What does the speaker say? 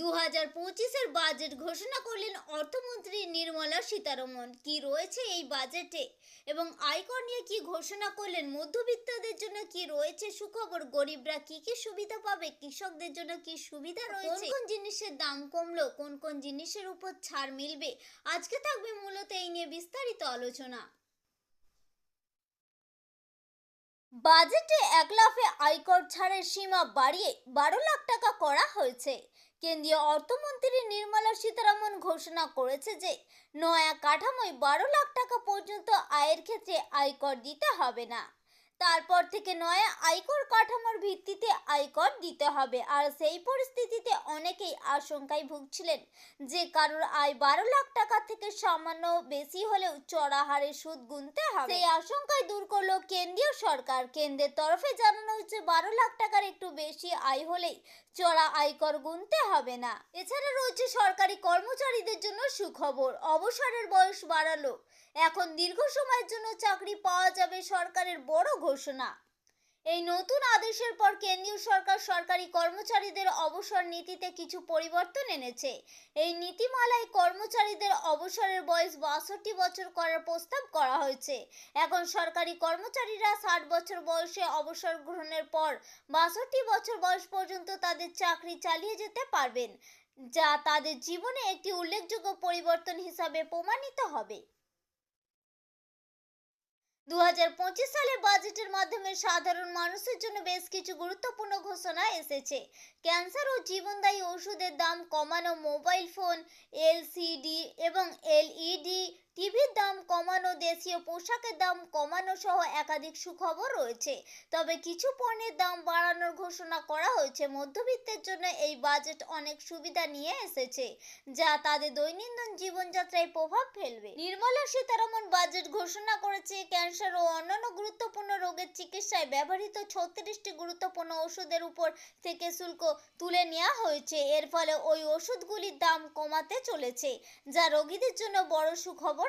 দু হাজার পঁচিশের বাজেট ঘোষণা করলেন অর্থমন্ত্রী নির্মলা সীতারমন। কি রয়েছে এই বাজেটে? এবং আয়কর নিয়ে কি ঘোষণা করলেন? মধ্যবিত্তদের জন্য কি রয়েছে সুখবর? গরিবরা কি কি সুবিধা পাবে? কৃষকদের জন্য কি সুবিধা রয়েছে? কোন কোন জিনিসের দাম কমলো? কোন কোন জিনিসের উপর ছাড় মিলবে? আজকে থাকবে মূলত এই নিয়ে বিস্তারিত আলোচনা। বাজেটে এক লাফে আয়কর ছাড়ের সীমা বাড়িয়ে বারো লাখ টাকা করা হয়েছে। কেন্দ্রীয় অর্থমন্ত্রী নির্মলা সীতারামন ঘোষণা করেছে যে, নয়া কাঠামোয় বারো লাখ টাকা পর্যন্ত আয়ের ক্ষেত্রে আয়কর দিতে হবে না। তারপর থেকে নয়া, আয়কর কাঠামোর ভিত্তিতে আয়কর দিতে হবে। আর সেই পরিস্থিতিতে অনেকেই আশঙ্কায় ভুগছিলেন যে কারোর আয় বারো লাখ টাকা থেকে সামান্য বেশি হলেও চড়া হারে সুদ গুনতে হবে। সেই আশঙ্কায় দূর করল কেন্দ্রীয় সরকার। কেন্দ্রের তরফে জানানো হচ্ছে বারো লাখ টাকার একটু বেশি আয় হলেই চড়া আয়কর গুনতে হবে না। এছাড়া রয়েছে সরকারি কর্মচারীদের জন্য সুখবর। অবসরের বয়স বাড়ালো। এখন দীর্ঘ সময়ের জন্য চাকরি পাওয়া যাবে সরকারের বড় ঘোষণা। এই নতুন আদেশের পর কেন্দ্রীয় সরকার সরকারি কর্মচারীদের অবসর নীতিতে কিছু পরিবর্তন এনেছে। এই নীতিমালায় কর্মচারীদের অবসরের বয়স বাষট্টি বছর করার প্রস্তাব করা হয়েছে। এখন সরকারি কর্মচারীরা ষাট বছর বয়সে অবসর গ্রহণের পর বাষট্টি বছর বয়স পর্যন্ত তাদের চাকরি চালিয়ে যেতে পারবেন, যা তাদের জীবনে একটি উল্লেখযোগ্য পরিবর্তন হিসাবে প্রমাণিত হবে। দু হাজার পঁচিশ সালে বাজেটের মাধ্যমে সাধারণ মানুষের জন্য বেশ কিছু গুরুত্বপূর্ণ ঘোষণা এসেছে। ক্যান্সার ও জীবনদায়ী ওষুধের দাম কমানো মোবাইল ফোন, এলসিডি এবং এলইডি টিভির দাম কমানো, দেশীয় পোশাকের দাম কমানো সহ একাধিক সুখবর রয়েছে। তবে কিছু পণ্যের দাম বাড়ানোর ঘোষণা করা হয়েছে। মধ্যবিত্তের জন্য এই বাজেট অনেক সুবিধা নিয়ে এসেছে, যা তাদের দৈনন্দিন জীবনযাত্রায় প্রভাব ফেলবে। নির্মলা সীতারামন বাজেট ঘোষণা করেছে, ক্যান্সার ও অন্যান্য গুরুত্বপূর্ণ রোগের চিকিৎসায় ব্যবহৃত ছত্রিশটি গুরুত্বপূর্ণ ওষুধের উপর থেকে শুল্ক তুলে নেওয়া হয়েছে। এর ফলে ওই ওষুধগুলির দাম কমাতে চলেছে, যা রোগীদের জন্য বড় সুখবর